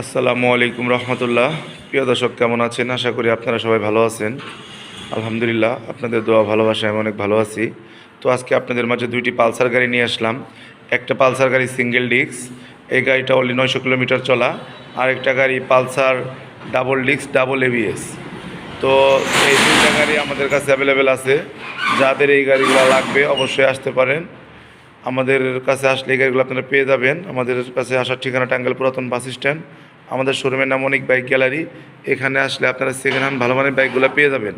আসসালামু আলাইকুম রহমতুল্লাহ। প্রিয় দর্শক, কেমন আছেন? আশা করি আপনারা সবাই ভালো আছেন। আলহামদুলিল্লাহ, আপনাদের দোয়া, ভালোবাসায় আমি অনেক ভালো আছি। তো আজকে আপনাদের মাঝে দুইটি পালসার গাড়ি নিয়ে আসলাম। একটা পালসার গাড়ি সিঙ্গেল ডিস্ক, এই গাড়িটা অনলি নয়শো কিলোমিটার চলা। আর একটা গাড়ি Pulsar double disc, double ABS তো এই দুইটা গাড়ি আমাদের কাছে অ্যাভেলেবেল আছে। যাদের এই গাড়িগুলো লাগবে, অবশ্যই আসতে পারেন। আমাদের কাছে আসলে এই গাড়িগুলো আপনারা পেয়ে যাবেন। আমাদের কাছে আসার ঠিকানা টাঙ্গাইল পুরাতন বাস স্ট্যান্ড। আমাদের শোরুমের নাম অনেক বাইক গ্যালারি। এখানে আসলে আপনারা সেকেন্ড হ্যান্ড ভালো মানের বাইকগুলো পেয়ে যাবেন।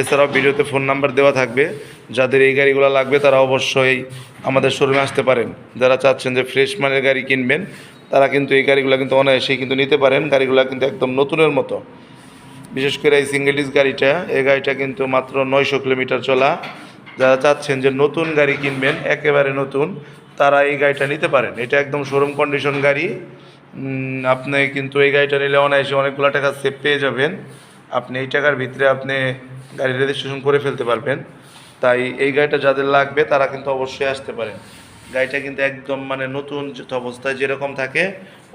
এছাড়াও ভিডিওতে ফোন নাম্বার দেওয়া থাকবে। যাদের এই গাড়িগুলো লাগবে তারা অবশ্যই আমাদের শোরুমে আসতে পারেন। যারা চাচ্ছেন যে ফ্রেশ মানের গাড়ি কিনবেন, তারা কিন্তু এই গাড়িগুলো কিন্তু অনায়াসেই কিন্তু নিতে পারেন। গাড়িগুলো কিন্তু একদম নতুনের মতো। বিশেষ করে এই সিঙ্গেল ডিস গাড়িটা, এই গাড়িটা কিন্তু মাত্র নয়শো কিলোমিটার চলা। যারা চাচ্ছেন যে নতুন গাড়ি কিনবেন, একেবারে নতুন, তারা এই গাড়িটা নিতে পারেন। এটা একদম শোরুম কন্ডিশন গাড়ি। আপনি কিন্তু এই গাড়িটা নিলে অনায়াসে অনেকগুলো টাকা সেভ পেয়ে যাবেন। আপনি এই টাকার ভিতরে আপনি গাড়ি রেজিস্ট্রেশন করে ফেলতে পারবেন। তাই এই গাড়িটা যাদের লাগবে, তারা কিন্তু অবশ্যই আসতে পারেন। গাড়িটা কিন্তু একদম মানে নতুন অবস্থায় যেরকম থাকে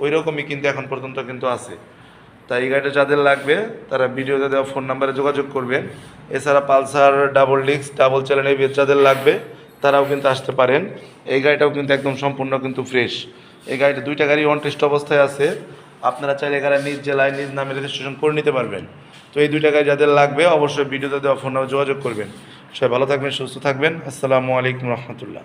ওই রকমই কিন্তু এখন পর্যন্ত কিন্তু আছে। তাই এই গাড়িটা যাদের লাগবে, তারা ভিডিওতে দেওয়া ফোন নাম্বারে যোগাযোগ করবেন। এছাড়া Pulsar, double disc, double channel এই যাদের লাগবে, তারাও কিন্তু আসতে পারেন। এই গাড়িটাও কিন্তু একদম সম্পূর্ণ কিন্তু ফ্রেশ। এই গাড়িটা দুইটা গাড়ি অন টেস্ট অবস্থায় আছে। আপনারা চাইলে গাড়ি নিজ জেলায়, নিজ নামে রেজিস্ট্রেশন করে নিতে পারবেন। তো এই দুইটা গাড়ি যাদের লাগবে, অবশ্যই ভিডিও দেওয়া ফোন যোগাযোগ করবেন। সবাই ভালো থাকবেন, সুস্থ থাকবেন। আসসালামু আলাইকুম রহমতুল্লাহ।